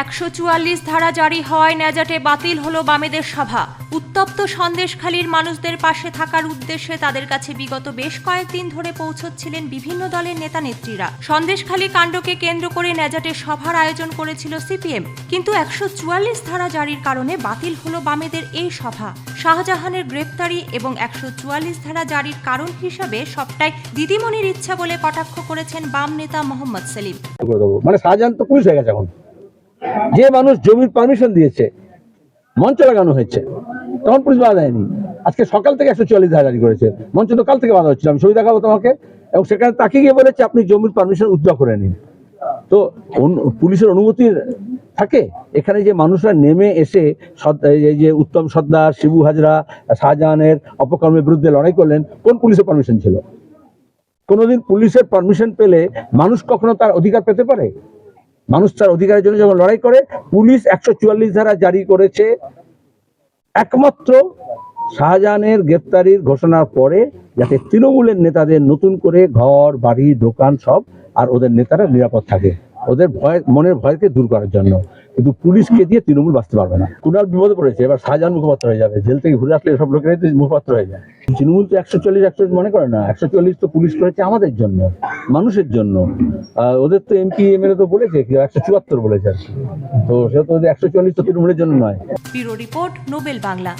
একশো চুয়াল্লিশ ধারা জারি হওয়ায় ন্যাজাটে বাতিল হলো বামেদের সভা। উত্তপ্ত সন্দেশখালীর মানুষদের পাশে থাকার উদ্দেশ্যে তাদের কাছে বিগত বেশ কয়েকদিন ধরে পৌঁছচ্ছিলেন বিভিন্ন দলের নেতা নেত্রীরা সন্দেশখালী কাণ্ডকে কেন্দ্র করে ন্যাজাটে সভার আয়োজন করেছিল সিপিএম। কিন্তু একশো চুয়াল্লিশ ধারা জারির কারণে বাতিল হলো বামেদের এই সভা। শাহজাহানের গ্রেপ্তারি এবং একশো চুয়াল্লিশ ধারা জারির কারণ হিসাবে সবটাই দিদিমণির ইচ্ছা বলে কটাক্ষ করেছেন বাম নেতা মোহাম্মদ সেলিম। মানে শাহজাহান তো পুলিশ হয়ে গেছে এখন। যে মানুষ জমির পারমিশন দিয়েছে, মঞ্চ লাগানো হয়েছে, তখন পুলিশ বাধা দেয়নি। আজকে সকাল থেকে একশো চুয়াল্লিশ ধারা করেছে। মঞ্চ তো কাল থেকে বাধা হচ্ছিল আমি ছবি দেখাবো তোমাকে। এবং সেখানে তাকে গিয়ে বলেছে, আপনি জমির পারমিশন উদ্ধার করে নিন। তো পুলিশের অনুমতি থাকে? এখানে যে মানুষরা নেমে এসে এই যে উত্তম সর্দার, শিবু হাজরা, শাহজাহানের অপকর্মের বিরুদ্ধে লড়াই করলেন, কোন পুলিশের পারমিশন ছিল? কোনোদিন পুলিশের পারমিশন পেলে মানুষ কখনো তার অধিকার পেতে পারে? মানুষ তার অধিকারের জন্য যখন লড়াই করে, পুলিশ একশো চুয়াল্লিশ ধারা জারি করেছে। একমাত্র শাহজাহানের গ্রেপ্তারির ঘোষণার পরে যাতে তৃণমূলের নেতাদের নতুন করে ঘর, বাড়ি, দোকান সব আর ওদের নেতারা নিরাপদ থাকে। ওদের ভয়, মনের ভয়কে দূর করার জন্য। কিন্তু পুলিশকে দিয়ে তৃণমূল বাঁচতে পারবে না। কুণাল বিপদে পড়েছে, এবার শাহজাহান মুখপাত্র হয়ে যাবে। জেল থেকে ঘুরে আসলে সব লোকেরাই মুখপাত্র হয়ে যায়। তৃণমূল তো একশো চল্লিশ, একশো মনে করে না। একশো চল্লিশ তো পুলিশ করেছে আমাদের জন্য। মানুষের জন্য। ওদের তো এমপি এ তো বলেছে একশো চুয়াত্তর বলেছে। তো সেটা তো একশো চল্লিশ তো তৃণমূলের জন্য নয়। Report Nobel Bangla.